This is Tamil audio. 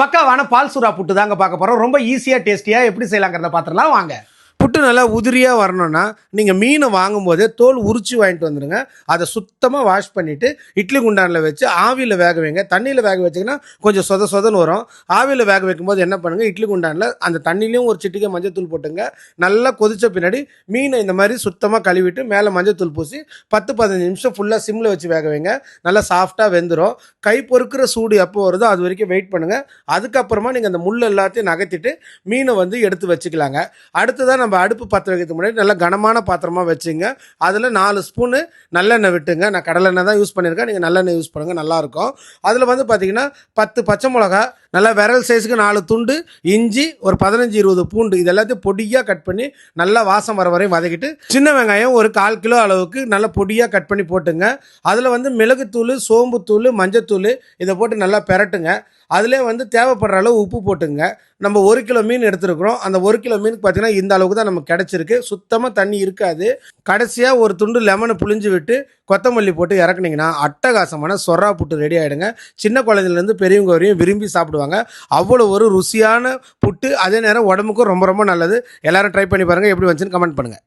பக்காவான பால் சூறா புட்டு தாங்க பார்க்க போகிறோம் ரொம்ப ஈஸியாக டேஸ்டியாக எப்படி செய்யலாங்கிறத பார்த்துடலாம். வாங்க. புட்டு நல்லா உதிரியாக வரணும்னா நீங்கள் மீனை வாங்கும்போதே தோல் உரிச்சு வாங்கிட்டு வந்துடுங்க அதை சுத்தமாக வாஷ் பண்ணிவிட்டு இட்லி குண்டானில் வச்சு ஆவியில் வேக வைங்க. தண்ணியில் வேக வச்சிங்கன்னா கொஞ்சம் சொத சொதன்னு வரும். ஆவியில் வேக வைக்கும்போது என்ன பண்ணுங்கள் இட்லி குண்டானில் அந்த தண்ணிலையும் ஒரு சிட்டிகை மஞ்சத்தூள் போட்டுங்க. நல்லா கொதித்த பின்னாடி மீனை இந்த மாதிரி சுத்தமாக கழுவிட்டு மேலே மஞ்சத்தூள் பூசி பத்து பதினஞ்சு நிமிஷம் ஃபுல்லாக சிம்மில் வச்சு வேக வைங்க. நல்லா சாஃப்டாக வெந்துடும் கை பொறுக்கிற சூடு எப்போ வருதோ அது வரைக்கும் வெயிட் பண்ணுங்கள் அதுக்கப்புறமா நீங்கள் அந்த முள் எல்லாத்தையும் நகர்த்திட்டு மீனை வந்து எடுத்து வச்சுக்கலாங்க. அடுத்ததான் நம்ம அடுப்பு பற்ற வைக்கிறதுக்கு முன்னாடி நல்லா கனமான பாத்திரமாக வச்சுங்க. அதில் நாலு ஸ்பூனு நல்லெண்ணெய் விட்டுங்க. நான் கடலெண்ணெய் தான் யூஸ் பண்ணியிருக்கேன். நீங்கள் நல்லெண்ணெய் யூஸ் பண்ணுங்கள் நல்லாயிருக்கும் அதில் வந்து பார்த்திங்கன்னா பத்து பச்சை மிளகா நல்லா விரல் சைஸுக்கு நாலு துண்டு இஞ்சி ஒரு பதினஞ்சு இருபது பூண்டு இது எல்லாத்தையும் பொடியாக கட் பண்ணி நல்லா வாசம் வர வரையும் வதக்கிட்டு சின்ன வெங்காயம் ஒரு கால் கிலோ அளவுக்கு நல்லா பொடியாக கட் பண்ணி போட்டுங்க. அதில் வந்து மிளகுத்தூள் சோம்புத்தூள் மஞ்சத்தூள் இதை போட்டு நல்லா பெரட்டுங்க. அதிலே வந்து தேவைப்படுற அளவு உப்பு போட்டுங்க. நம்ம ஒரு கிலோ மீன் எடுத்துருக்குறோம். அந்த ஒரு கிலோ மீனுக்கு பார்த்தீங்கன்னா இந்த அளவுக்கு தான் நமக்கு கிடச்சிருக்கு. சுத்தமாக தண்ணி இருக்காது. கடைசியாக ஒரு துண்டு லெமனை புளிஞ்சு விட்டு கொத்தமல்லி போட்டு இறக்குனீங்கன்னா அட்டகாசமான சொரா புட்டு ரெடி ஆகிடுங்க சின்ன குழந்தைலேருந்து பெரியவங்க வரையும் விரும்பி சாப்பிடுவாங்க. அவ்வளோ ஒரு ருசியான புட்டு அதே நேரம் உடம்புக்கும் ரொம்ப ரொம்ப நல்லது. எல்லாரும் ட்ரை பண்ணி பாருங்கள் எப்படி வந்துச்சுன்னு கமெண்ட் பண்ணுங்கள்